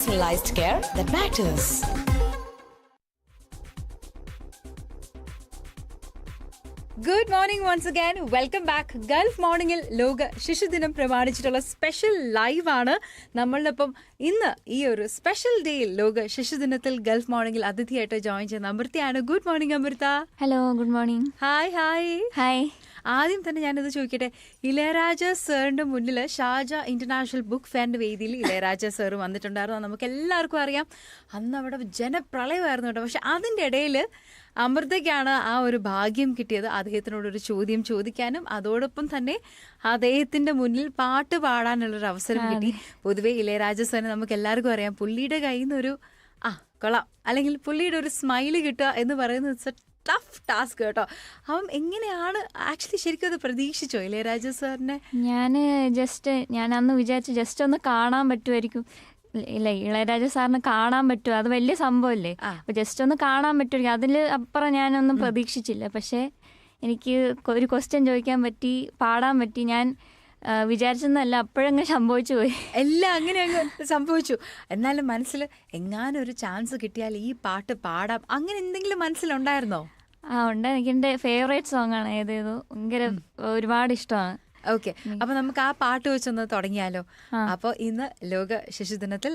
Personalized care that matters. Good morning once again welcome back Gulf മോർണിംഗിൽ ലോക ശിശുദിനം പ്രമാണിച്ചിട്ടുള്ള special live ആണ് നമ്മളിപ്പം ഇന്ന് ഈ ഒരു സ്പെഷ്യൽ ഡേയിൽ ലോക ശിശുദിനത്തിൽ ഗൾഫ് മോർണിംഗിൽ അതിഥിയായിട്ട് ജോയിൻ ചെയ്യുന്ന അമൃതയാണ്. Good morning Amrita. Hello good morning hi hi hi ആദ്യം തന്നെ ഞാനിത് ചോദിക്കട്ടെ. ഇളയരാജ സാറിന്റെ മുന്നിൽ ഷാജ ഇന്റർനാഷണൽ ബുക്ക് ഫെയറിന്റെ വേദിയിൽ ഇളയരാജ സാർ വന്നിട്ടുണ്ടായിരുന്നു. നമുക്ക് എല്ലാവർക്കും അറിയാം. അന്ന് അവിടെ ജനപ്രളയമായിരുന്നു കേട്ടോ. പക്ഷെ അതിന്റെ ഇടയിൽ അമൃതയ്ക്കാണ് ആ ഒരു ഭാഗ്യം കിട്ടിയത്. അദ്ദേഹത്തിനോടൊരു ചോദ്യം ചോദിക്കാനും അതോടൊപ്പം തന്നെ അദ്ദേഹത്തിന്റെ മുന്നിൽ പാട്ട് പാടാനുള്ളൊരു അവസരം കിട്ടി. പൊതുവേ ഇളയരാജ സാറിനെ നമുക്ക് എല്ലാവർക്കും അറിയാം. പുള്ളിയുടെ കയ്യിൽ നിന്നൊരു ആ കൊള്ളാം. അല്ലെങ്കിൽ പുള്ളിയുടെ ഒരു സ്മൈൽ കിട്ടുക എന്ന് പറയുന്നത് ടഫ് ടാസ്ക് കേട്ടോ. അപ്പം എങ്ങനെയാണ് ആക്ച്വലി ശരിക്കും അത് പ്രതീക്ഷിച്ചോ ഇളയരാജ സാറിനെ? ഞാൻ ജസ്റ്റ് ഞാൻ അന്ന് വിചാരിച്ചു ജസ്റ്റ് ഒന്ന് കാണാൻ പറ്റുമായിരിക്കും. ഇല്ല ഇളയരാജ സാറിന് കാണാൻ പറ്റുമോ? അത് വലിയ സംഭവമല്ലേ. അപ്പൊ ജസ്റ്റ് ഒന്ന് കാണാൻ പറ്റുമായിരിക്കും. അതിൽ അപ്പുറം ഞാനൊന്നും പ്രതീക്ഷിച്ചില്ല. പക്ഷേ എനിക്ക് ഒരു ക്വസ്റ്റ്യൻ ചോദിക്കാൻ പറ്റി പാടാൻ പറ്റി. ഞാൻ വിചാരിച്ചെന്നല്ല അപ്പോഴങ്ങ് സംഭവിച്ചു പോയി. എല്ലാം അങ്ങനെ അങ്ങ് സംഭവിച്ചു. എന്നാലും മനസ്സിൽ എങ്ങാനും ഒരു ചാൻസ് കിട്ടിയാൽ ഈ പാട്ട് പാടാം. അങ്ങനെ എന്തെങ്കിലും മനസ്സിലുണ്ടായിരുന്നോ? ആ ഉണ്ട് എനിക്ക് എന്റെ ഫേവറേറ്റ് സോങ് ആണ്. ഏതേതോ. ഭയങ്കര ഒരുപാട് ഇഷ്ടമാണ്. ഓക്കെ അപ്പൊ നമുക്ക് ആ പാട്ട് വെച്ചൊന്ന് തുടങ്ങിയാലോ? അപ്പൊ അപ്പോൾ ഇന്ന് ലോക ശിശുദിനത്തിൽ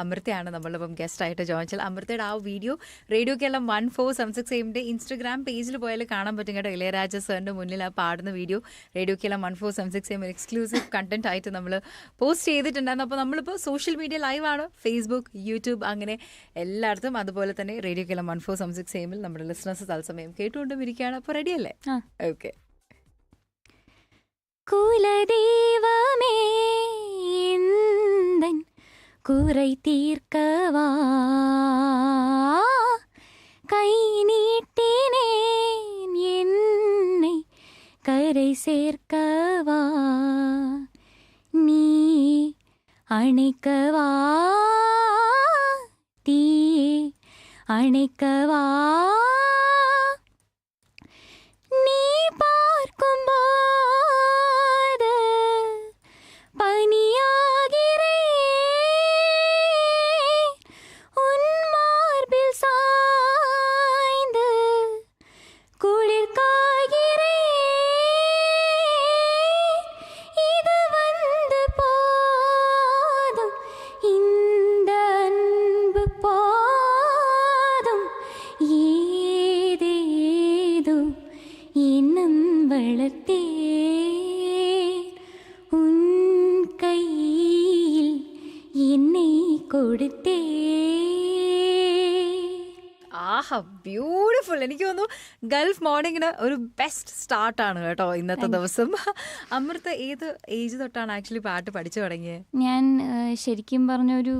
അമൃതയാണ് നമ്മളിപ്പം ഗസ്റ്റ് ആയിട്ട് ജോയിൻ ചെയ്തത് അമൃതയുടെ ആ video radio Keralam one four seven six എയിമിന്റെ Instagram പേജിൽ പോയാൽ കാണാൻ പറ്റും കേട്ടോ. ഇളയരാജ സാറിന്റെ മുന്നിൽ ആ പാടുന്ന video radio Keralam one four seven six M exclusive content ആയിട്ട് നമ്മൾ പോസ്റ്റ് ചെയ്തിട്ടുണ്ടായിരുന്നു. അപ്പോൾ നമ്മളിപ്പോൾ സോഷ്യൽ മീഡിയ ലൈവ് ആണ്. ഫേസ്ബുക്ക് യൂട്യൂബ് അങ്ങനെ എല്ലായിടത്തും അതുപോലെ തന്നെ radio Keralam one four seven six എയിമിൽ നമ്മുടെ ലിസണേഴ്സ് തത്സമയം കേട്ടുകൊണ്ടും ഇരിക്കുകയാണ്. അപ്പോൾ റെഡിയല്ലേ ഓക്കെ குலதெய்வமே எந்தன் குறை தீர்க்கவா? கை நீட்டினேன் என்னை கரை சேர்க்கவா? நீ அணைக்கவா? தீ அணைக்கவா? ബ്യൂട്ടിഫുൾ എനിക്ക് തോന്നുന്നു ഗൾഫ് മോർണിംഗിന് ഒരു ബെസ്റ്റ് സ്റ്റാർട്ടാണ് കേട്ടോ ഇന്നത്തെ ദിവസം. അമൃത ഏത് ഏജ് തൊട്ടാണ് ആക്ച്വലി പാട്ട് പഠിച്ചു തുടങ്ങിയത് ഞാൻ ശരിക്കും പറഞ്ഞൊരു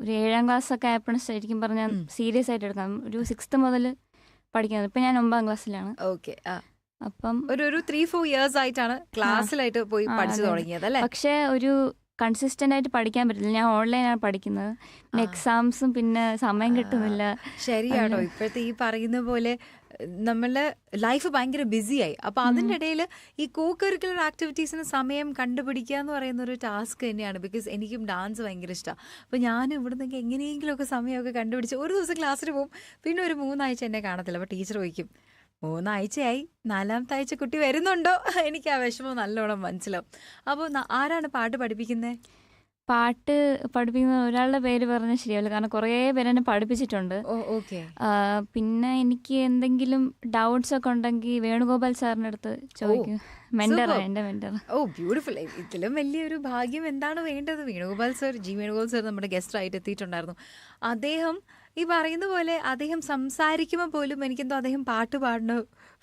ഒരു ഏഴാം ക്ലാസ് ഒക്കെ ആയപ്പോഴും ശരിക്കും പറഞ്ഞാൽ സീരിയസ് ആയിട്ട് എടുക്കാം ഒരു സിക്സ്ത് മുതൽ പഠിക്കുന്നത്. ഇപ്പം ഞാൻ ഒമ്പതാം ക്ലാസ്സിലാണ് ഓക്കെ അപ്പം ഒരു ഒരു ത്രീ ഫോർ ഇയേഴ്സ് ആയിട്ടാണ് ക്ലാസ്സിലായിട്ട് പോയി പഠിച്ചു തുടങ്ങിയത് അല്ലേ? പക്ഷെ ഒരു കൺസിസ്റ്റന്റ് ആയിട്ട് പഠിക്കാൻ പറ്റില്ല ഞാൻ ഓൺലൈനാണ് പഠിക്കുന്നത്. പിന്നെ എക്സാംസും പിന്നെ സമയം കിട്ടുന്നില്ല. ശരിയാണോ ഇപ്പോഴത്തെ ഈ പറയുന്ന പോലെ നമ്മളെ ലൈഫ് ഭയങ്കര ബിസിയായി അപ്പൊ അതിന്റെ ഇടയിൽ ഈ കോ കരിക്കുലർ ആക്ടിവിറ്റീസിന് സമയം കണ്ടുപിടിക്കുക എന്ന് പറയുന്ന ഒരു ടാസ്ക് തന്നെയാണ്. ബിക്കോസ് എനിക്കും ഡാൻസ് ഭയങ്കര ഇഷ്ടമാണ് അപ്പൊ ഞാനും ഇവിടെ നിന്ന് എങ്ങനെയെങ്കിലുമൊക്കെ സമയമൊക്കെ കണ്ടുപിടിച്ച് ഒരു ദിവസം ക്ലാസ്സിൽ പോകും. പിന്നെ ഒരു മൂന്നാഴ്ച എന്നെ കാണത്തില്ല. അപ്പൊ ടീച്ചർ ചോദിക്കും മൂന്നാഴ്ചയായി നാലാമത്തെ ആഴ്ച കുട്ടി വരുന്നുണ്ടോ? എനിക്ക് ആ വിഷമം നല്ലോണം മനസ്സിലാവും. അപ്പോൾ ആരാണ് പാട്ട് പഠിപ്പിക്കുന്നത് പാട്ട് പഠിപ്പിക്കുന്ന ഒരാളുടെ പേര് പറഞ്ഞാൽ ശരിയാവില്ല. കാരണം കുറേ പേര് എന്നെ പഠിപ്പിച്ചിട്ടുണ്ട് പിന്നെ എനിക്ക് എന്തെങ്കിലും ഡൗട്ട്സ് ഒക്കെ ഉണ്ടെങ്കിൽ വേണുഗോപാൽ സാറിന്റെ അടുത്ത് ചോദിക്കും. Superb. എന്റെ മെന്റർ ഓ ബ്യൂട്ടിഫുൾ. ഇതിലും വലിയൊരു ഭാഗ്യം എന്താണ് വേണ്ടത്? വേണുഗോപാൽ സാർ ജി വേണുഗോപാൽ സാർ നമ്മുടെ ഗസ്റ്റ് ആയിട്ട് എത്തിയിട്ടുണ്ടായിരുന്നു. അദ്ദേഹം ഈ പറയുന്ന പോലെ അദ്ദേഹം സംസാരിക്കുമ്പോൾ പോലും എനിക്കെന്തോ അദ്ദേഹം പാട്ട് പാടുന്ന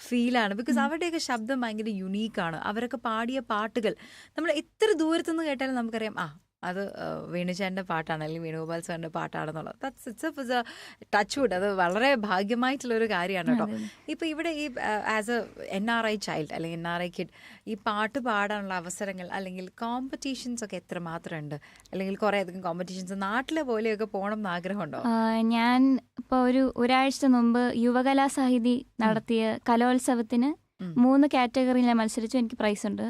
ഫീലാണ്. ബിക്കോസ് അവരുടെയൊക്കെ ശബ്ദം ഭയങ്കര യുണീക്കാണ് അവരൊക്കെ പാടിയ പാട്ടുകൾ. നമ്മൾ എത്ര ദൂരത്തുനിന്ന് കേട്ടാലും നമുക്കറിയാം ആ അത് വേണുചാന്റെ പാട്ടാണ് അല്ലെങ്കിൽ വേണുഗോപാൽ സാറിന്റെ പാട്ടാണെന്നുള്ളത്. That's it's is a touch wood അത് വളരെ ഭാഗ്യമായിട്ടുള്ളൊരു കാര്യമാണ് കേട്ടോ. ഇപ്പോൾ ഇവിടെ ഈ as a N R I child അല്ലെങ്കിൽ എൻ ആർ ഐ കിഡ് ഈ പാട്ട് പാടാനുള്ള അവസരങ്ങൾ അല്ലെങ്കിൽ കോമ്പറ്റീഷൻസ് ഒക്കെ എത്ര മാത്രം ഉണ്ട് അല്ലെങ്കിൽ കുറേ അധികം കോമ്പറ്റീഷൻസ് നാട്ടിലെ പോലെയൊക്കെ പോകണം എന്ന് ആഗ്രഹമുണ്ടോ? ഞാൻ ഇപ്പോൾ ഒരു ഒരാഴ്ച മുമ്പ് യുവകലാ സാഹിതി നടത്തിയ കലോത്സവത്തിന് മൂന്ന് കാറ്റഗറിയിൽ ഞാൻ മത്സരിച്ചു എനിക്ക് പ്രൈസ് ഉണ്ട്.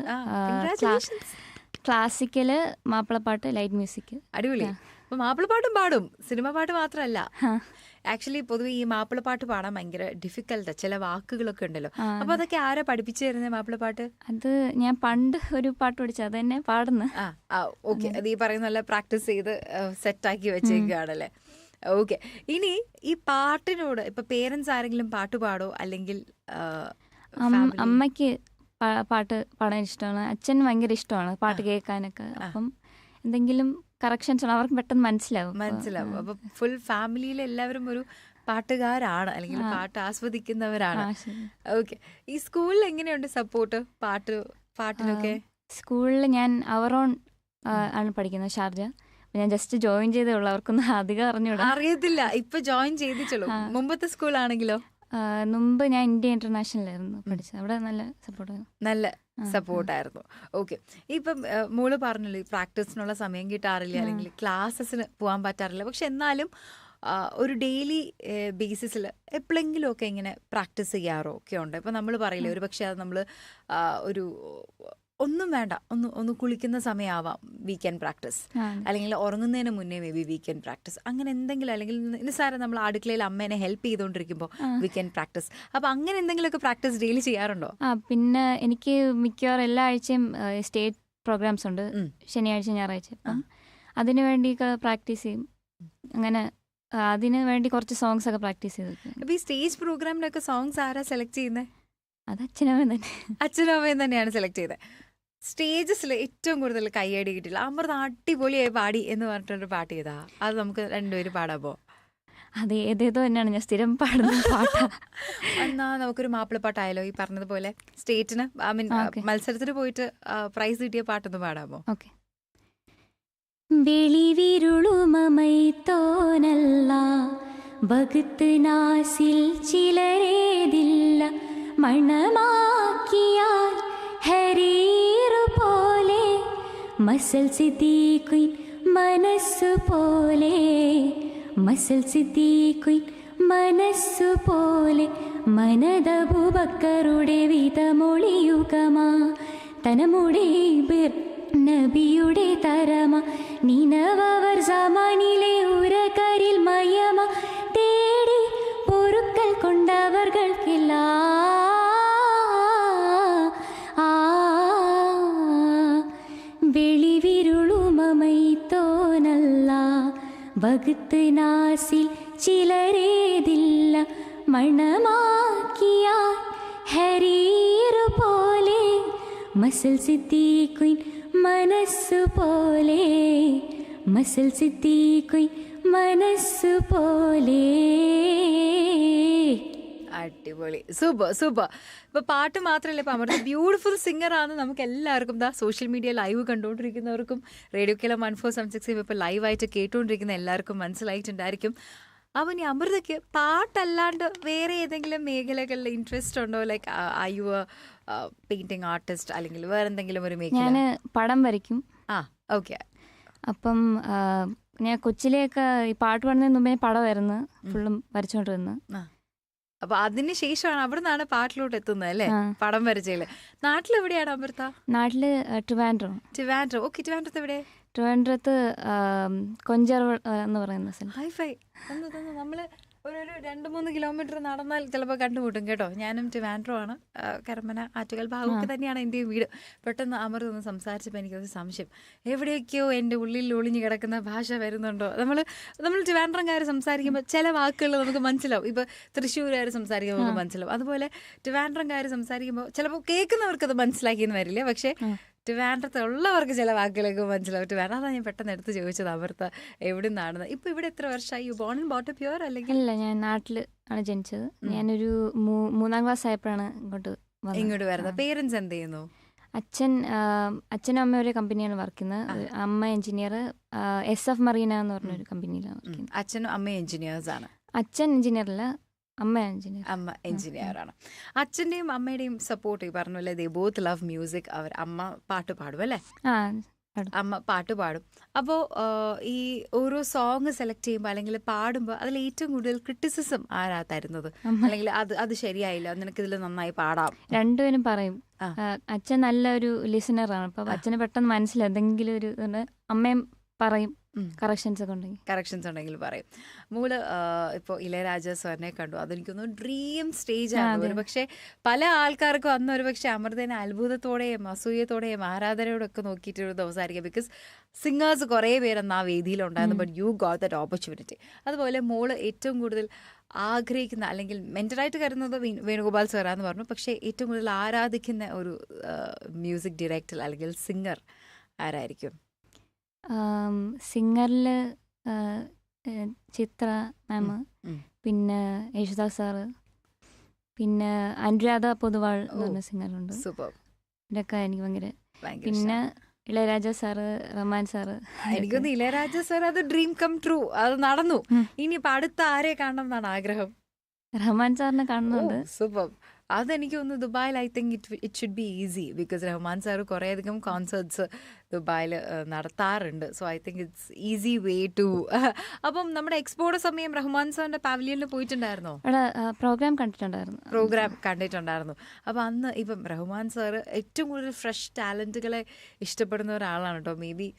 ക്ലാസിക്കൽ മാപ്പിളപ്പാട്ട് ലൈറ്റ് മ്യൂസിക് അടിപൊളി. അപ്പൊ മാപ്പിളപ്പാട്ടും പാടും. സിനിമ പാട്ട് മാത്രമല്ല. ആക്ച്വലി പൊതുവെ ഈ മാപ്പിളപ്പാട്ട് പാടാൻ ഭയങ്കര ഡിഫിക്കൽട്ടാ ചില വാക്കുകളൊക്കെ ഉണ്ടല്ലോ. അപ്പൊ അതൊക്കെ ആരാ പഠിപ്പിച്ചു തരുന്നത് മാപ്പിളപ്പാട്ട്? അത് ഞാൻ പണ്ട് ഒരു പാട്ട് പഠിച്ചു. അത് തന്നെ പാടുന്നു. ആ ഓക്കെ അത് ഈ പറയുന്ന പോലെ പ്രാക്ടീസ് ചെയ്ത് സെറ്റ് ആക്കി വെച്ചേക്കുകയാണല്ലേ ഓക്കെ ഇനി ഈ പാട്ടിനോട് ഇപ്പൊ പേരൻസ് ആരെങ്കിലും പാട്ട് പാടോ? അല്ലെങ്കിൽ അമ്മയ്ക്ക് പാട്ട് പാടാൻ ഇഷ്ടമാണ് അച്ഛൻ ഭയങ്കര ഇഷ്ടമാണ് പാട്ട് കേൾക്കാനൊക്കെ. അപ്പം എന്തെങ്കിലും കറക്ഷൻസ് ആണ് അവർക്ക് പെട്ടെന്ന് മനസ്സിലാവും. മനസ്സിലാവും. അപ്പൊ ഫുൾ ഫാമിലിയിൽ എല്ലാവരും ഒരു പാട്ടുകാരാണ്. അല്ലെങ്കിൽ പാട്ട് ആസ്വദിക്കുന്നവരാണ്. ഓക്കെ ഈ സ്കൂളിൽ എങ്ങനെയുണ്ട് സപ്പോർട്ട് പാട്ട് പാട്ടിനൊക്കെ? സ്കൂളിൽ ഞാൻ അവറോൺ ആണ് പഠിക്കുന്നത് ഷാർജ. ഞാൻ ജസ്റ്റ് ജോയിൻ ചെയ്തേ ഉള്ളൂ. അവർക്കൊന്നും അധികം അറിഞ്ഞൂടാ. അറിയത്തില്ല. ഇപ്പൊ ജോയിൻ ചെയ്തിട്ടുള്ളൂ. മുമ്പത്തെ സ്കൂളാണെങ്കിലോ മുമ്പ് ഞാൻ ഇന്ത്യ ഇന്റർനാഷണലായിരുന്നു പഠിച്ചത്. അവിടെ നല്ല സപ്പോർട്ട് നല്ല സപ്പോർട്ടായിരുന്നു ഓക്കെ. ഇപ്പം മോൾ പറഞ്ഞല്ലോ ഈ പ്രാക്ടീസിനുള്ള സമയം കിട്ടാറില്ല അല്ലെങ്കിൽ ക്ലാസ്സസിന് പോകാൻ പറ്റാറില്ല. പക്ഷെ എന്നാലും ഒരു ഡെയിലി ബേസിസിൽ എപ്പോഴെങ്കിലും ഒക്കെ ഇങ്ങനെ പ്രാക്ടീസ് ചെയ്യാറോ ഒക്കെ ഉണ്ട്. ഇപ്പം നമ്മൾ പറയില്ല ഒരു പക്ഷേ അത് നമ്മൾ ഒരു ഒന്നും വേണ്ട. ഒന്ന് ഒന്ന് കുളിക്കുന്ന സമയമാവാം വീക്കെൻഡ് പ്രാക്ടീസ് അല്ലെങ്കിൽ ഉറങ്ങുന്നതിന് മുന്നേ മേ ബി വീക്കെൻഡ് പ്രാക്ടീസ് അങ്ങനെ എന്തെങ്കിലും അല്ലെങ്കിൽ നിസ്സാരം നമ്മൾ അടുക്കളയിൽ അമ്മേനെ ഹെൽപ്പ് ചെയ്തുകൊണ്ടിരിക്കുമ്പോൾ. വീക്കെൻഡ് പ്രാക്ടീസ് അപ്പോൾ അങ്ങനെ എന്തെങ്കിലുമൊക്കെ പ്രാക്ടീസ് ഡെയിലി ചെയ്യാറുണ്ടോ? ആ പിന്നെ എനിക്ക് മിക്കവാറും എല്ലാ ആഴ്ചയും സ്റ്റേറ്റ് പ്രോഗ്രാംസ് ഉണ്ട്. ശനിയാഴ്ച ഞായറാഴ്ച. അപ്പം അതിനു വേണ്ടിയൊക്കെ പ്രാക്ടീസ് ചെയ്യും. അങ്ങനെ അതിന് വേണ്ടി കുറച്ച് സോങ്സ് ഒക്കെ പ്രാക്ടീസ് ചെയ്തു ഈ സ്റ്റേജ് പ്രോഗ്രാമിനൊക്കെ സോങ്സ് ആരാ സെലക്ട് ചെയ്യുന്നത് അത് അച്ഛനമ്മയും തന്നെ. അച്ഛനും അമ്മയും തന്നെയാണ് സെലക്ട് ചെയ്തത് സ്റ്റേജസിൽ ഏറ്റവും കൂടുതൽ കൈയടി കിട്ടില്ല അമൃത അടിപൊളിയായി പാടി എന്ന് പറഞ്ഞിട്ടൊരു പാട്ട് ചെയ്താ. അത് നമുക്ക് രണ്ടുപേരും പാടാമോ അത് ഏതേതോ തന്നെയാണ്. ഞാൻ സ്ഥിരം പാടുന്ന പാട്ടാ. എന്നാ നമുക്കൊരു മാപ്പിളപ്പാട്ടായാലോ ഈ പറഞ്ഞതുപോലെ. സ്റ്റേറ്റിന് ഐ മീൻ മത്സരത്തിന് പോയിട്ട് പ്രൈസ് കിട്ടിയ പാട്ടൊന്ന് പാടാമോ ഓക്കെ. വെളിവിരുളുമമൈ തോനല്ല വകുത്ത് നാസിൽ ചിലരേതില്ല മണമാക്കിയാൽ പോലെ മസൽ സിദ്ദീഖുൻ മനസ്സു പോലെ മസൽ സിദ്ദീഖുൻ മനസ്സു പോലെ മനദബുബക്കറുടെ വിധമൊളിയുകമാ തനമുടെ ബിർ നബിയുടെ തരമ നിനവർ സമാനിലെ ഉരകരിൽ മയമ തേടി പൊറുക്കൽ കൊണ്ടവർകൾക്കില്ല വകുത്ത് നാസിൽ ചിലരേതില്ല മണമാക്കിയാൽ ഹരീറു പോലെ മസൽ സിദ്ദീഖിൻ മനസ്സു പോലെ മസൽ സിദ്ദീഖിൻ മനസ്സു പോലെ. അടിപൊളി. Super super. ഇപ്പൊ പാട്ട് മാത്രമല്ല ഇപ്പൊ അമൃത ബ്യൂട്ടിഫുൾ സിംഗർ ആണ്. നമുക്ക് എല്ലാവർക്കും ദാ social media live കണ്ടുകൊണ്ടിരിക്കുന്നവർക്കും radio Kerala one four seven six ഇപ്പൊ ലൈവായിട്ട് കേട്ടുകൊണ്ടിരിക്കുന്ന എല്ലാവർക്കും മനസ്സിലായിട്ടുണ്ടായിരിക്കും. അവൻ ഇനി അമൃതയ്ക്ക് പാട്ടല്ലാണ്ട് വേറെ ഏതെങ്കിലും മേഖലകളിൽ ഇൻട്രസ്റ്റ് ഉണ്ടോ? Like I you painting artist അല്ലെങ്കിൽ വേറെ എന്തെങ്കിലും ഒരു മേഖല? ഞാൻ പടം വരയ്ക്കും. ആ ഓക്കെ അപ്പം ഞാൻ കൊച്ചിലെയൊക്കെ ഈ പാട്ട് പാടുന്നതിന് മുമ്പേ പടമായിരുന്നു ഫുള്ളും വരച്ചോണ്ടിരുന്നത്. അപ്പൊ അതിന് ശേഷമാണ് അവിടെ നിന്നാണ് പാട്ടിലോട്ട് എത്തുന്നത് അല്ലേ? പടം നാട്ടിൽ നാട്ടിലെവിടെയാണ് അമൃത? നാട്ടിൽ ട്രിവാൻഡ്രം. ട്രിവാൻഡ്രം. ഓക്കെ ട്രിവാൻഡ്രത്ത് എവിടെ? ട്രിവാൻഡ്രത്ത് കൊഞ്ചർ എന്ന് പറയുന്ന ഹൈഫൈ. നമ്മൾ ഒരു ഒരു രണ്ട് മൂന്ന് കിലോമീറ്റർ നടന്നാൽ ചിലപ്പോൾ കണ്ടുമുട്ടും കേട്ടോ. ഞാനും ട്രിവാൻഡ്രോ ആണ്. കരമന ആറ്റുകൽ ഭാഗമൊക്കെ തന്നെയാണ് എന്റെ വീട്. പെട്ടെന്ന് അമൃത ഒന്ന് സംസാരിച്ചപ്പോൾ എനിക്കൊരു സംശയം. എവിടെയൊക്കെയോ എന്റെ ഉള്ളിൽ ഒളിഞ്ഞു കിടക്കുന്ന ഭാഷ വരുന്നുണ്ടോ? നമ്മൾ നമ്മൾ ട്രിവാൻഡ്രംകാർ സംസാരിക്കുമ്പോൾ ചില വാക്കുകൾ നമുക്ക് മനസ്സിലാവും. ഇപ്പോൾ തൃശ്ശൂരുകാർ സംസാരിക്കുമ്പോൾ നമുക്ക് മനസ്സിലാവും. അതുപോലെ ട്രിവാൻഡ്രംകാർ സംസാരിക്കുമ്പോൾ ചിലപ്പോൾ കേൾക്കുന്നവർക്ക് അത് മനസ്സിലാക്കിയെന്ന് വരില്ല? പക്ഷേ ട്രിവാൻഡ്രത്ത് ഉള്ളവർക്ക് ചില വാക്കുകളൊക്കെ മനസ്സിലാവും. ട്രിവാൻഡ്രം അതാണ് ഞാൻ പെട്ടെന്ന് എടുത്ത് ചോദിച്ചത് അവർത്ത എവിടെ നിന്നാണെന്ന്. ഇപ്പൊ ഇവിടെ എത്ര വർഷമായി? ബോൺ ആൻഡ് ബോട്ട് പ്യുവർ അല്ലെങ്കിൽ? ഇല്ല ഞാൻ നാട്ടിൽ ആണ് ജനിച്ചത്. ഞാനൊരു മൂന്നാം ക്ലാസ് ആയപ്പോഴാണ് ഇങ്ങോട്ട് ഇങ്ങോട്ട് വരുന്നത്. പേരൻസ് എന്ത് ചെയ്യുന്നു? അച്ഛൻ അച്ഛനും അമ്മ ഒരു കമ്പനിയാണ് വർക്ക് ചെയ്യുന്നത്. അമ്മ എഞ്ചിനീയർ എസ് എഫ് മറീന എന്ന് പറഞ്ഞൊരു കമ്പനിയിലാണ് വർക്ക് ചെയ്യുന്നത്. അച്ഛനും അമ്മ എഞ്ചിനീയേഴ്സ് ആണ്. അച്ഛൻ എഞ്ചിനീയർ അല്ല അമ്മ എഞ്ചിനീയർ. അമ്മ എഞ്ചിനീയർ ആണ് അച്ഛന്റെയും അമ്മയുടെയും സപ്പോർട്ട് ഈ പറഞ്ഞു അല്ലേ ദേ ബോത്ത് ലവ് മ്യൂസിക് അവർ അമ്മ പാട്ട് പാടും അല്ലേ? അമ്മ പാട്ട് പാടും. അപ്പോൾ ഈ ഓരോ സോങ് സെലക്ട് ചെയ്യുമ്പോൾ അല്ലെങ്കിൽ പാടുമ്പോൾ അതിൽ ഏറ്റവും കൂടുതൽ ക്രിറ്റിസിസം ആരാ തരുന്നത് അല്ലെങ്കിൽ അത് അത് ശരിയായില്ല നിനക്ക് ഇതിൽ നന്നായി പാടാം. രണ്ടുപേരും പറയും അച്ഛൻ നല്ല അച്ഛൻ നല്ലൊരു ലിസണറാണ് അപ്പൊ അച്ഛന് പെട്ടെന്ന് മനസ്സിലാവും എന്തെങ്കിലും ഒരു അമ്മയും പറയും. കറക്ഷൻസ് ഒക്കെ ഉണ്ടെങ്കിൽ. കറക്ഷൻസ് ഉണ്ടെങ്കിൽ പറയും. മോൾ ഇപ്പോൾ ഇളയരാജ സാറിനെ കണ്ടു. അതെനിക്കൊന്ന് ഡ്രീം സ്റ്റേജ് ആണ്. ഒരു പക്ഷേ പല ആൾക്കാർക്കും അന്ന് ഒരു പക്ഷേ അമൃതനെ അത്ഭുതത്തോടെയും അസൂയത്തോടെയും ആരാധനയോടെ ഒക്കെ നോക്കിയിട്ട് ഒരു ദിവസമായിരിക്കും. ബിക്കോസ് സിംഗേഴ്സ് കുറേ പേരന്ന് ആ വേദിയിലുണ്ടായിരുന്നു. But you got that opportunity അതുപോലെ മോൾ ഏറ്റവും കൂടുതൽ ആഗ്രഹിക്കുന്ന അല്ലെങ്കിൽ മെന്ററായിട്ട് കരുതുന്നത് വേണുഗോപാൽ സാറാന്ന് പറഞ്ഞു. പക്ഷേ ഏറ്റവും കൂടുതൽ ആരാധിക്കുന്ന ഒരു മ്യൂസിക് ഡയറക്ടർ അല്ലെങ്കിൽ സിംഗർ ആരായിരിക്കും? സിംഗറിൽ ചിത്ര മാം. ഉം. പിന്നെ യേശുദാസ് സാറ്. പിന്നെ അനുരാധ പൊതുവാൾ എന്ന് പറഞ്ഞ സിംഗറുണ്ട്. ഇതൊക്കെ എനിക്ക് ഭയങ്കര പിന്നെ ഇളയരാജ സാറ് റഹ്മാൻ സാറ്. എനിക്കൊന്ന് ഇളയരാജ സാർ അത് ഡ്രീം കം ട്രൂ അത് നടന്നു. ഇനി ഇനിയിപ്പോ അടുത്ത ആരെ കാണണം എന്നാണ് ആഗ്രഹം? റഹ്മാൻ സാറിനെ കാണുന്നുണ്ട്. സൂപ്പർ. അതെനിക്ക് തോന്നുന്നു ദുബായിൽ I think it it should be easy because Rahman sir കുറേയധികം കോൺസേർട്സ് ദുബായിൽ നടത്താറുണ്ട്. So I think it's easy way to അപ്പം നമ്മുടെ എക്സ്പോയുടെ സമയം റഹ്മാൻ സാറിന്റെ പാവലിയനിൽ പോയിട്ടുണ്ടായിരുന്നോ? പ്രോഗ്രാം കണ്ടിട്ടുണ്ടായിരുന്നു. പ്രോഗ്രാം കണ്ടിട്ടുണ്ടായിരുന്നു. അപ്പം അന്ന് ഇപ്പം റഹ്മാൻ സാർ ഏറ്റവും കൂടുതൽ ഫ്രഷ് ടാലന്റുകളെ ഇഷ്ടപ്പെടുന്ന ഒരാളാണ് കേട്ടോ. Maybe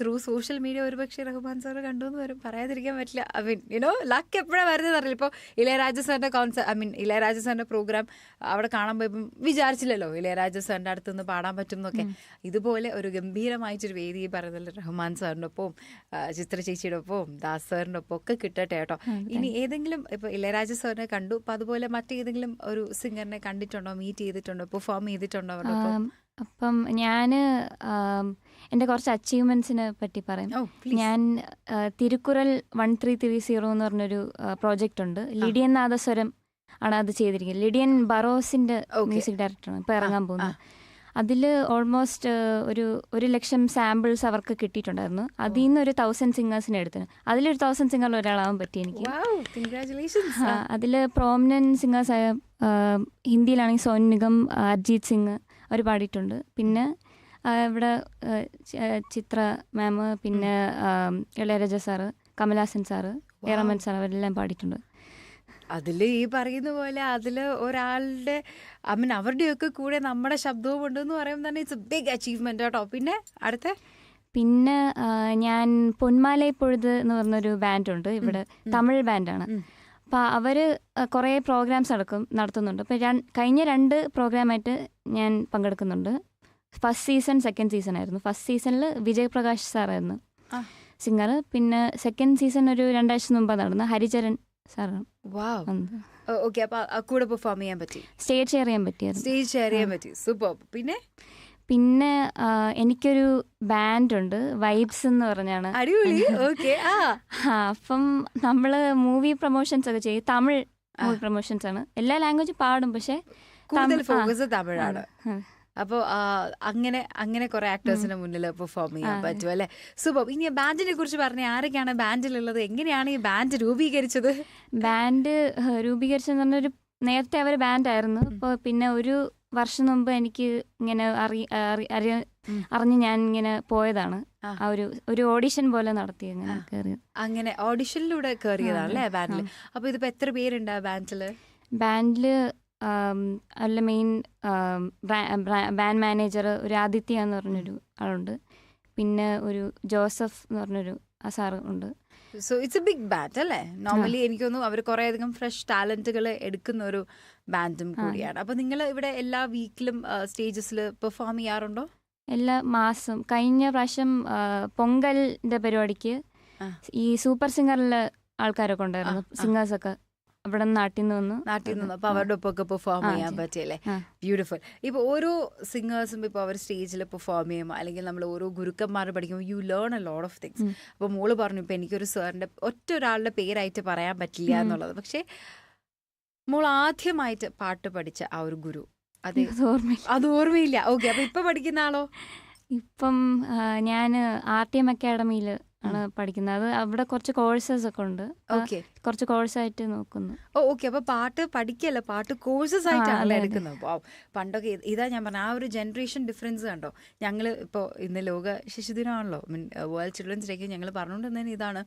through social media ഒരുപക്ഷെ റഹ്മാൻ സാറ് കണ്ടു എന്ന് വരും. പറയാതിരിക്കാൻ പറ്റില്ല. ഐ മീൻ യുനോ ലക്ക് എപ്പോഴാണ് വരുന്നത് അറിയില്ല. ഇപ്പോൾ ഇളയരാജ സാറിന്റെ കോൺസെ ഐ മീൻ ഇളയരാജ സാറിന്റെ പ്രോഗ്രാം അവിടെ കാണാൻ പോയപ്പം വിചാരിച്ചില്ലല്ലോ. ഇളയരാജ സാറിന്റെ അടുത്ത് നിന്ന് പാടാൻ പറ്റും എന്നൊക്കെ. ഇതുപോലെ ഒരു ഗംഭീരമായിട്ടൊരു വേദി പറയുന്നത് റഹ്മാൻ സാറിന്റെ ഒപ്പവും ചിത്ര ചേച്ചിയുടെ ഒപ്പവും ദാസ് സാറിന്റെ ഒപ്പം ഒക്കെ കിട്ടട്ടെ കേട്ടോ. ഇനി ഏതെങ്കിലും ഇപ്പോൾ ഇളയരാജ സാറിനെ കണ്ടു. അപ്പോൾ അതുപോലെ മറ്റേതെങ്കിലും ഒരു സിംഗറിനെ കണ്ടിട്ടുണ്ടോ മീറ്റ് ചെയ്തിട്ടുണ്ടോ പെർഫോം ചെയ്തിട്ടുണ്ടോ അവരുടെ ഒപ്പം? അപ്പം ഞാൻ എന്റെ കുറച്ച് അച്ചീവ്മെന്റ്സിനെ പറ്റി പറയാം. ഞാൻ Thirukkural one three three zero എന്ന് പറഞ്ഞൊരു പ്രോജക്റ്റ് ഉണ്ട്. ലിഡിയൻ നാദസ്വരം ആണ് അത് ചെയ്തിരിക്കുന്നത്. ലിഡിയൻ ബറോസിന്റെ മ്യൂസിക് ഡയറക്ടറാണ് ഇപ്പോൾ ഇറങ്ങാൻ പോകുന്നത്. അതിൽ ഓൾമോസ്റ്റ് ഒരു ഒരു ലക്ഷം സാമ്പിൾസ് അവർക്ക് കിട്ടിയിട്ടുണ്ടായിരുന്നു. അതിൽ നിന്ന് ഒരു തൗസൻഡ് സിംഗേഴ്സിനെ എടുത്തു അതിലൊരു തൗസൻഡ് സിംഗറിൽ ഒരാളാവാൻ പറ്റി എനിക്ക്. അതിൽ പ്രോമിനന്റ് സിംഗേഴ്സായ ഹിന്ദിയിലാണെങ്കിൽ സോൻ നിഗം അർജീത് സിംഗ് അവർ പാടിയിട്ടുണ്ട്. പിന്നെ ഇവിടെ ചിത്ര മാം പിന്നെ ഇളയരാജ സാറ് കമലാസൻ സാറ് ഏറമൻ സാർ അവരെല്ലാം പാടിയിട്ടുണ്ട്. അതിൽ ഈ പറയുന്ന പോലെ അതിൽ ഒരാളുടെ ഐ മീൻ അവരുടെയൊക്കെ കൂടെ നമ്മുടെ ശബ്ദവും ഉണ്ടെന്ന് പറയുമ്പോൾ തന്നെ ഇറ്റ്സ് എ ബിഗ് അച്ചീവ്മെന്റ് കേട്ടോ. പിന്നെ അടുത്ത? പിന്നെ ഞാൻ പൊന്മാലൈ പൊഴുത് എന്ന് പറഞ്ഞൊരു ബാൻഡുണ്ട് ഇവിടെ തമിഴ് ബാൻഡാണ്. അപ്പോൾ അവർ കുറേ പ്രോഗ്രാംസ് നടക്കും നടത്തുന്നുണ്ട്. അപ്പോൾ കഴിഞ്ഞ രണ്ട് പ്രോഗ്രാമായിട്ട് ഞാൻ പങ്കെടുക്കുന്നുണ്ട്. ഫസ്റ്റ് സീസൺ സെക്കൻഡ് സീസൺ ആയിരുന്നു ഫസ്റ്റ് സീസണിൽ വിജയപ്രകാശ് സാറായിരുന്നു. സിംഗർ പിന്നെ സെക്കൻഡ് സീസൺ ഒരു രണ്ടാഴ്ച മുമ്പ് നടന്ന ഹരിചരൺ സാറാണ് ഓക്കെ. അപ്പൊ കൂടെ പെർഫോം ചെയ്യാൻ പറ്റി? സ്റ്റേജ് ഷെയർ ചെയ്യാൻ പറ്റിയായിരുന്നു. സ്റ്റേജ് ഷെയർ ചെയ്യാൻ പറ്റി. സൂപ്പർ. പിന്നെ? പിന്നെ എനിക്കൊരു എനിക്കൊരു ബാൻഡുണ്ട് വൈബ്സ് എന്ന് പറഞ്ഞാണ്. അടിപൊളി. ഓക്കെ. ആ. അപ്പം നമ്മൾ മൂവി പ്രൊമോഷൻസ് ഒക്കെ ചെയ്യും. തമിഴ് മൂവി പ്രൊമോഷൻസ് ആണ് എല്ലാ ലാംഗ്വേജും പാടും പക്ഷെ ഫോക്കസ് തമിഴാണ്. അപ്പോൾ അങ്ങനെ അങ്ങനെ കുറെ ആക്ടേഴ്സിന് മുന്നിൽ പെർഫോം ചെയ്യാൻ പറ്റും അല്ലെ? സൂപ്പർ ഇനി ബാൻഡിനെ കുറിച്ച് പറഞ്ഞ ആരൊക്കെയാണ് ബാൻഡിലുള്ളത്? എങ്ങനെയാണ് ഈ ബാൻഡ് രൂപീകരിച്ചത്? ബാൻഡ് രൂപീകരിച്ചെന്ന് പറഞ്ഞൊരു നേരത്തെ അവർ ബാൻഡായിരുന്നു. അപ്പോൾ പിന്നെ ഒരു വർഷം മുമ്പ് എനിക്ക് ഇങ്ങനെ അറി. അറിഞ്ഞ് ഞാൻ ഇങ്ങനെ പോയതാണ്. ആ. ഒരു ഒരു ഓഡിഷൻ പോലെ നടത്തി അങ്ങനെ അങ്ങനെ ഓഡിഷനിലൂടെ കയറിയതാണ് അല്ലേ ബാൻഡിൽ അപ്പൊ ഇതിപ്പോ എത്ര പേരുണ്ട് ആ ബാൻഡിൽ? ബാൻഡിൽ അതിലെ മെയിൻ ബാൻഡ് മാനേജർ ഒരു ആദിത്യ എന്ന് പറഞ്ഞൊരു ആളുണ്ട്. പിന്നെ ഒരു ജോസഫ് എന്ന് പറഞ്ഞൊരു ആ സാറ് ഉണ്ട്. So it's a big bat അല്ലേ? നോർമലി എനിക്ക് തോന്നുന്നു അവർ കുറേ അധികം ഫ്രഷ് ടാലന്റുകൾ എടുക്കുന്ന ഒരു ബാൻഡും കൂടിയാണ്. അപ്പൊ നിങ്ങൾ ഇവിടെ എല്ലാ വീക്കിലും സ്റ്റേജസിൽ പെർഫോം ചെയ്യാറുണ്ടോ? എല്ലാ മാസം കഴിഞ്ഞ പ്രാവശ്യം പൊങ്കലിന്റെ പരിപാടിക്ക് ഈ സൂപ്പർ സിംഗറിലെ ആൾക്കാരൊക്കെ ഉണ്ടായിരുന്നു സിംഗേഴ്സ് ഒക്കെ അവിടെ നാട്ടിൽ നിന്ന് വന്ന് നാട്ടിൽ നിന്ന് അപ്പൊ അവരുടെ ഒപ്പമൊക്കെ പെർഫോം ചെയ്യാൻ ചെയ്യും. പറ്റിയല്ലേ? ബ്യൂട്ടിഫുൾ ഇപ്പൊ ഓരോ സിംഗേഴ്സും ഇപ്പൊ അവർ സ്റ്റേജിൽ പെർഫോം ചെയ്യുമ്പോൾ അല്ലെങ്കിൽ നമ്മൾ ഓരോ ഗുരുക്കന്മാർ പഠിക്കുമ്പോൾ you learn a lot of things. അപ്പൊ മോൾ പറഞ്ഞു ഇപ്പൊ എനിക്കൊരു സാറിന്റെ ഒറ്റ ഒരാളുടെ പേരായിട്ട് പറയാൻ പറ്റില്ല എന്നുള്ളത്. പക്ഷേ മോൾ ആദ്യമായിട്ട് പാട്ട് പഠിച്ച ആ ഒരു ഗുരു. അതെ. അത് ഓർമ്മയില്ല. ഓക്കെ അപ്പൊ ഇപ്പൊ പഠിക്കുന്ന ആളോ? ഇപ്പം ഞാൻ ആർ ടി എം അക്കാഡമിയിൽ ആണ് പഠിക്കുന്നത്. അത് അവിടെ കുറച്ച് കോഴ്സസ് ഒക്കെ ഉണ്ട്. കുറച്ച് ഓക്കെ. കുറച്ച് കോഴ്സായിട്ട് നോക്കുന്നു. ഓക്കെ അപ്പൊ പാട്ട് പഠിക്കല്ല? പാട്ട് കോഴ്സസ് ആയിട്ടാണ് ആയിട്ടാണല്ലോ. എടുക്കുന്നത്. പണ്ടൊക്കെ ഇതാ ഞാൻ പറഞ്ഞ ആ ഒരു ജനറേഷൻ ഡിഫറൻസ് കണ്ടോ? ഞങ്ങൾ ഇപ്പോൾ ഇന്ന് ലോക ശിശുദിനമാണല്ലോ. മീൻ വേൾഡ് ചിൽഡ്രൻസ് ഡേക്ക് ഞങ്ങൾ പറഞ്ഞുകൊണ്ടിരുന്നതിന് ഇതാണ്.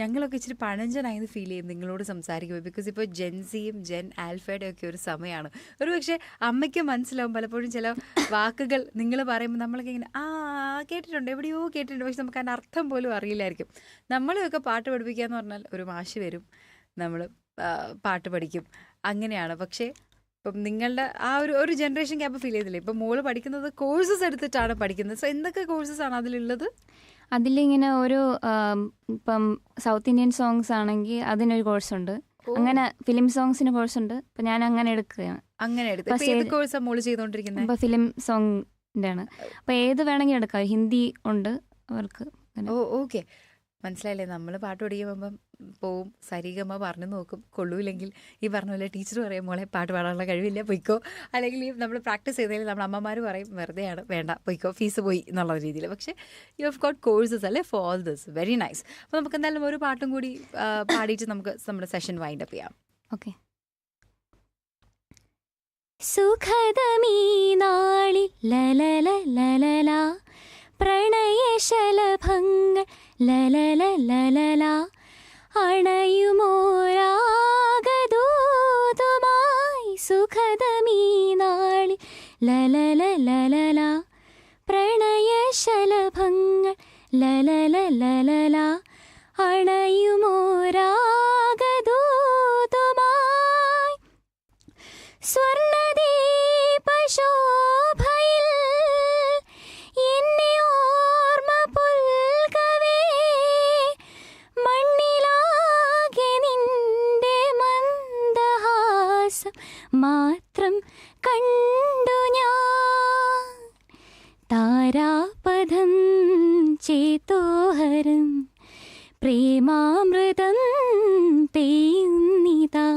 ഞങ്ങളൊക്കെ ഇച്ചിരി പഴഞ്ചനായെന്ന് ഫീൽ ചെയ്യും നിങ്ങളോട് സംസാരിക്കുമ്പോൾ ബിക്കോസ് ഇപ്പോൾ ജെൻസിയും ജെൻ ആൽഫയുടെ ഒക്കെ ഒരു സമയമാണ് ഒരു പക്ഷേ അമ്മയ്ക്ക് മനസ്സിലാവും പലപ്പോഴും ചില വാക്കുകൾ നിങ്ങൾ പറയുമ്പോൾ നമ്മളൊക്കെ ഇങ്ങനെ ആ കേട്ടിട്ടുണ്ട് എവിടെയോ കേട്ടിട്ടുണ്ട്. പക്ഷെ നമുക്ക് അതിന്റെ അർത്ഥം പോലും അറിയില്ലായിരിക്കും. നമ്മളെയൊക്കെ പാട്ട് പഠിപ്പിക്കുക എന്ന് പറഞ്ഞാൽ ഒരു മാഷ് വരും നമ്മൾ പാട്ട് പഠിക്കും. അങ്ങനെയാണ്. പക്ഷേ ഇപ്പം നിങ്ങളുടെ ആ ഒരു ഒരു ജനറേഷൻ ഗ്യാപ്പ് ഫീൽ ചെയ്തില്ലേ? ഇപ്പം മോൾ പഠിക്കുന്നത് കോഴ്സസ് എടുത്തിട്ടാണ് പഠിക്കുന്നത്. സോ എന്തൊക്കെ കോഴ്സസ് ആണ് അതിലുള്ളത്? അതിലിങ്ങനെ ഒരു ഇപ്പം സൗത്ത് ഇന്ത്യൻ സോങ്സ് ആണെങ്കിൽ അതിനൊരു കോഴ്സ് ഉണ്ട്. അങ്ങനെ ഫിലിം സോങ്സിന് കോഴ്സ് ഉണ്ട്. അപ്പൊ ഞാൻ അങ്ങനെ എടുക്കുകയാണ് അങ്ങനെ ഇപ്പൊ ഫിലിം സോങ്ങിന്റെ ആണ് അപ്പൊ ഏത് വേണമെങ്കിലും എടുക്കാം. ഹിന്ദി ഉണ്ട് അവർക്ക്. ഓക്കെ. മനസ്സിലായില്ലേ? നമ്മൾ പാട്ട് പഠിക്കുമ്പം പോവും സരിഗമ പറഞ്ഞു നോക്കും കൊള്ളൂല്ലെങ്കിൽ ഈ പറഞ്ഞ പോലെ ടീച്ചർ പറയും മോളെ പാട്ട് പാടാനുള്ള കഴിവില്ല പൊയ്ക്കോ. അല്ലെങ്കിൽ ഈ നമ്മൾ പ്രാക്ടീസ് ചെയ്തതിൽ നമ്മൾ അമ്മമാർ പറയും വെറുതെയാണ് വേണ്ട പൊയ്ക്കോ ഫീസ് പോയി എന്നുള്ള രീതിയിൽ. പക്ഷേ യു ഹവ് ഗോട്ട് കോഴ്സസ് അല്ലേ for all this very nice അപ്പോൾ നമുക്ക് എന്തായാലും ഒരു പാട്ടും കൂടി പാടിയിട്ട് നമുക്ക് നമ്മുടെ സെഷൻ വൈൻഡ് അപ്പ് ചെയ്യാം. ഓക്കെ സുഖദമീ നാളി ലലല ലലല പ്രണയശലഭങ്ങൾ ലലല ലലല അണയുമോരാഗദൂതുമായി സുഖദമീ നാളിൽ ലലല ലലല പ്രണയശലഭങ്ങൾ ലലല ലലല അണയുമോരാഗദൂതുമായി മാത്രം കണ്ടു ഞാൻ. താരാപഥം ചേതോഹരം പ്രേമാമൃതം പെയ്യുന്നിതാ.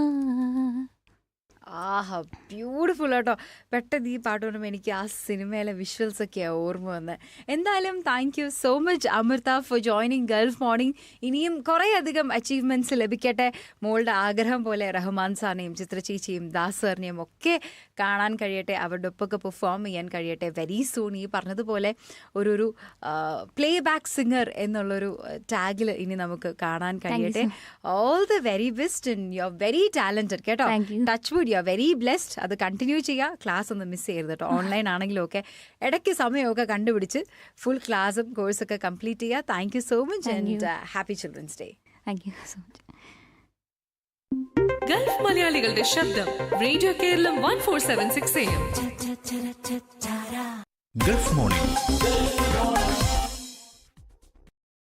ആഹാ ബ്യൂട്ടിഫുൾ കേട്ടോ പെട്ടെന്ന് ഈ പാട്ട് പറയുമ്പോൾ എനിക്ക് ആ സിനിമയിലെ വിഷ്വൽസ് ഒക്കെയാണ് ഓർമ്മ വന്നത് എന്തായാലും thank you so much Amrita for joining Gulf morning ഇനിയും കുറേ അധികം അച്ചീവ്മെന്റ്സ് ലഭിക്കട്ടെ. മോളുടെ ആഗ്രഹം പോലെ റഹ്മാൻ സാറിനെയും ചിത്രചേച്ചിയും ദാസ് സാറിനെയും ഒക്കെ കാണാൻ കഴിയട്ടെ. അവരുടെ ഒപ്പമൊക്കെ പെർഫോം ചെയ്യാൻ കഴിയട്ടെ. വെരി സൂൺ ഈ പറഞ്ഞതുപോലെ ഒരു ഒരു പ്ലേ ബാക്ക് സിംഗർ എന്നുള്ളൊരു ടാഗിൽ ഇനി നമുക്ക് കാണാൻ കഴിയട്ടെ. All the very best you are very talented കേട്ടോ. Touch wood you are very blessed അത് കണ്ടിന്യൂ ചെയ്യുക ക്ലാസ് ഒന്നും മിസ് ചെയ്യരുത് കേട്ടോ. ഓൺലൈൻ ആണെങ്കിലും ഒക്കെ ഇടയ്ക്ക് സമയമൊക്കെ കണ്ടുപിടിച്ച് ഫുൾ ക്ലാസ്സും കോഴ്സൊക്കെ കംപ്ലീറ്റ് ചെയ്യുക thank you so much and happy children's day thank you so much Gulf മലയാളികളുടെ ശബ്ദം radio Keralam one four seven six M Gulf morning.